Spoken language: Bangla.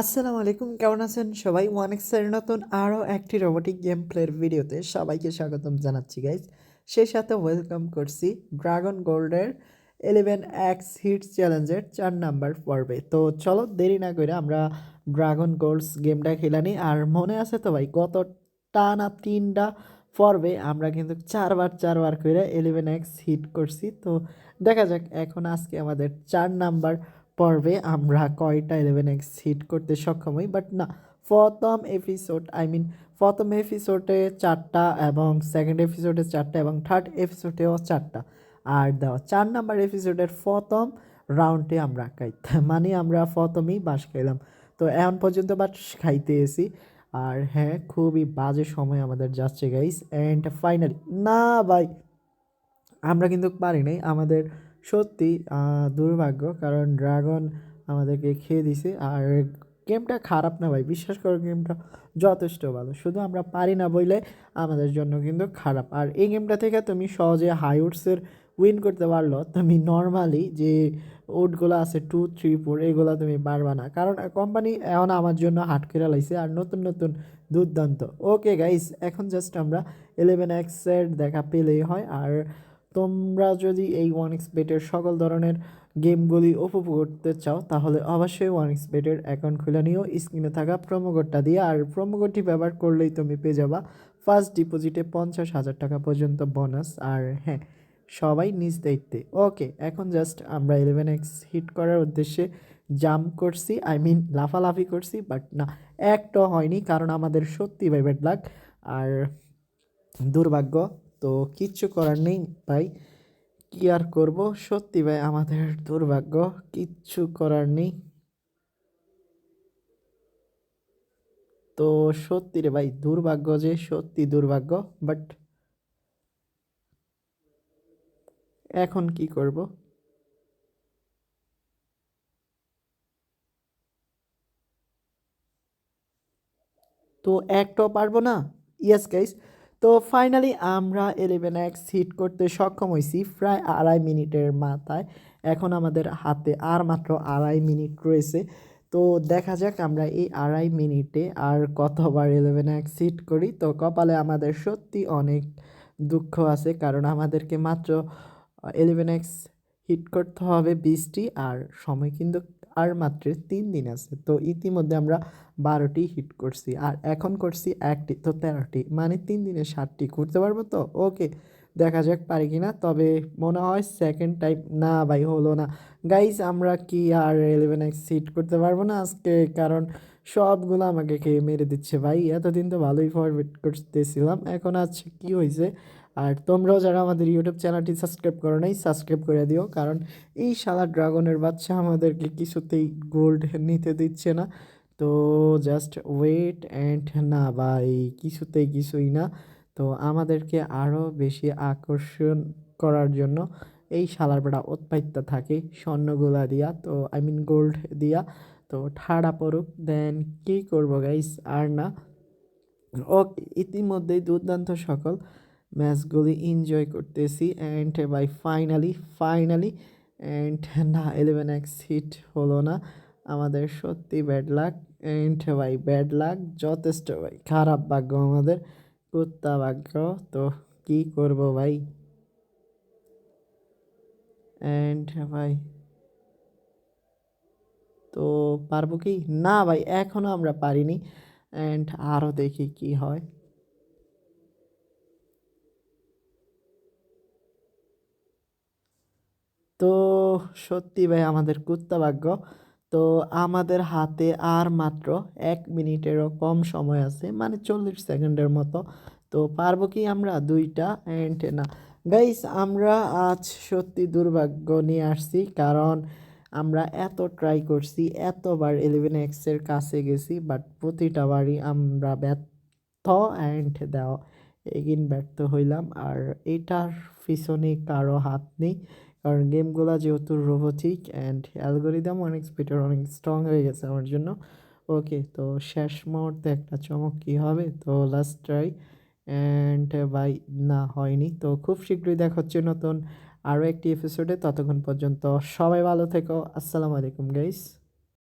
আসসালামু আলাইকুম, কেমন আছেন? সবাই ওয়ান এক্সের নতুন আরও একটি রোবোটিক গেম প্লের ভিডিওতে সবাইকে স্বাগতম জানাচ্ছি গাইজ সেই সাথে ওয়েলকাম করছি ড্রাগন গোল্ডের ইলেভেন এক্স হিট চ্যালেঞ্জের চার নাম্বার পর্বে। তো চলো, দেরি না করে আমরা ড্রাগন গোল্ডস গেমটা খেলানি আর মনে আছে তো ভাই, গত টানা তিনটা পর্বে আমরা কিন্তু চারবার চারবার করে ইলেভেন এক্স হিট করছি। তো দেখা যাক, এখন আজকে আমাদের চার নাম্বার পর্বে আমরা কয়টা ইলেভেন এক্স হিট করতে সক্ষম হই? বাট না, প্রথম এপিসোড আই মিন প্রথম এপিসোডে চারটা এবং সেকেন্ড এপিসোডে চারটা এবং থার্ড এপিসোডেও চারটা। আর দেওয়া চার নাম্বার এপিসোডের প্রথম রাউন্ডে আমরা খাইতে মানে আমরা প্রথমেই বাস খাইলাম। তো এখন পর্যন্ত বাস খাইতে এসি আর হ্যাঁ খুবই বাজে সময় আমাদের যাচ্ছে গাইস অ্যান্ড ফাইনালি না ভাই, আমরা কিন্তু পারি নাই। আমাদের সত্যি দুর্ভাগ্য। কারণ ড্রাগন আমাদেরকে খেয়ে দিছে। আর গেমটা খারাপ না ভাই, বিশ্বাস করো গেমটা যথেষ্ট ভালো। শুধু আমরা পারি না বইলে আমাদের জন্য কিন্তু খারাপ। আর এই গেমটা থেকে তুমি সহজে হাই উডসের উইন করতে পারল। তুমি নর্মালি যে উডগুলো আছে টু থ্রি ফোর এগুলো তুমি পারবা না। কারণ কোম্পানি এখন আমার জন্য হাট করে লাইছে আর নতুন নতুন দুর্দান্ত। ওকে গাইস এখন জাস্ট আমরা ইলেভেন এক্সের দেখা পেলেই হয়। আর তোমরা যদি এই ওয়ান এক্স বেটের সকল ধরনের গেমগুলি উপভোগ করতে চাও, তাহলে অবশ্যই ওয়ান এক্স বেটের অ্যাকাউন্ট খুলে নিও। স্ক্রিনে থাকা কোডটা দিয়ে, আর কোডটি ব্যবহার করলেই তুমি পেয়ে যাবা ফার্স্ট ডিপোজিটে পঞ্চাশ হাজার টাকা পর্যন্ত বোনাস আর হ্যাঁ সবাই নিজ দায়িত্বে। ওকে এখন জাস্ট আমরা ইলেভেন এক্স হিট করার উদ্দেশ্যে জাম্প করছি। আই মিন লাফালাফি করছি বাট না একটাও হয়নি, কারণ আমাদের সত্যি ভাই ব্যাড লাক আর দুর্ভাগ্য তো কিচ্ছু করার নেই, ভাই। কি আর করব? সত্যি ভাই, আমাদের দুর্ভাগ্য, কিচ্ছু করার নেই। তো সত্যি রে ভাই, দুর্ভাগ্য যে, সত্যি দুর্ভাগ্য বাট এখন কি করব? তো একটাও পারব না? ইয়েস গাইস তো ফাইনালি আমরা ইলেভেন এক্স হিট করতে সক্ষম হয়েছি প্রায় আড়াই মিনিটের মাথায়। এখন আমাদের হাতে আর মাত্র আড়াই মিনিট রয়েছে। তো দেখা যাক আমরা এই আড়াই মিনিটে আর কতবার ইলেভেন এক্স হিট করি। তো কপালে আমাদের সত্যি অনেক দুঃখ আছে, কারণ আমাদেরকে মাত্র ইলেভেন এক্স হিট করতে হবে বিশটি আর সময় কিন্তু আর মাত্র তিন দিন আছে। তো ইতিমধ্যে আমরা বারোটি হিট করছি। আর এখন করছি একটি, তো তেরোটি। মানে তিন দিনে ষাটটি করতে পারব তো? ওকে দেখা যাক পারি কি না। তবে মনে হয় সেকেন্ড টাইম না ভাই, হলো না। গাইস আমরা কি আর ইলেভেন এক্স হিট করতে পারব না আজকে? কারণ সবগুলো আমাকে খেয়ে মেরে দিচ্ছে ভাই। এতদিন তো ভালোই ফরওয়ার্ড করতেছিলাম। এখন আজ কি হয়েছে আর তোমরাও যারা আমাদের ইউটিউব চ্যানেলটি সাবস্ক্রাইব করো নাই সাবস্ক্রাইব করে দিও, কারণ এই শালা ড্রাগনের বাচ্চা আমাদেরকে কিছুতেই গোল্ড নিতে দিচ্ছে না। তো জাস্ট ওয়েট অ্যান্ড না ভাই, কিছুতেই কিছুই না। তো আমাদেরকে আরও বেশি আকর্ষণ করার জন্য এই শালার বেড়া উৎপাইত্য থাকে স্বর্ণগুলা দিয়া, তো আই মিন গোল্ড দিয়া। তো ঠাড়া পড়ুক দেন কী করব গাইস আর না। ওকে ইতিমধ্যেই দুর্দান্ত সকল। ম্যাচগুলি এনজয় করতেছি and bye finally finally and না ইলেভেন এক্স হিট হলো না। আমাদের সত্যি ব্যাড লাক অ্যান্ড ভাই ব্যাড লাক যথেষ্ট ভাই। খারাপ ভাগ্য আমাদের, কুত্তা ভাগ্য। তো কী করব ভাই? অ্যান্ড ভাই তো পারব কি? না ভাই এখনও আমরা পারিনি। অ্যান্ড আরও দেখি কি হয়। তো সত্যি ভাই আমাদের কুত্তা ভাগ্য। তো আমাদের হাতে আর মাত্র এক মিনিটেরও কম সময় আছে মানে চল্লিশ সেকেন্ডের মতো। তো পারব কি আমরা দুইটা? অ্যান্ড না। গাইস আমরা আজ সত্যি দুর্ভাগ্য নিয়ে আসছি, কারণ আমরা এত ট্রাই করছি, এতবার ইলেভেন এক্সের কাছে গেছি বাট প্রতিটা বারই আমরা ব্যর্থ অ্যান্ড দেওয়া এগিন ব্যর্থ হইলাম। আর এটার পিছনে কারও হাত নেই। কারণ গেমগুলো যেহেতু রোবোটিক অ্যান্ড অ্যালগোরিদম অনেক স্পিডের অনেক স্ট্রং হয়ে গেছে আমার জন্য। ওকে তো শেষ মুহূর্তে একটা চমক কী হবে? তো লাস্ট ট্রাই অ্যান্ড বাই না, হয়নি। তো খুব শীঘ্রই দেখা হচ্ছে নতুন আরও একটি এপিসোডে ততক্ষণ পর্যন্ত সবাই ভালো থেকো। আসসালামু আলাইকুম গাইস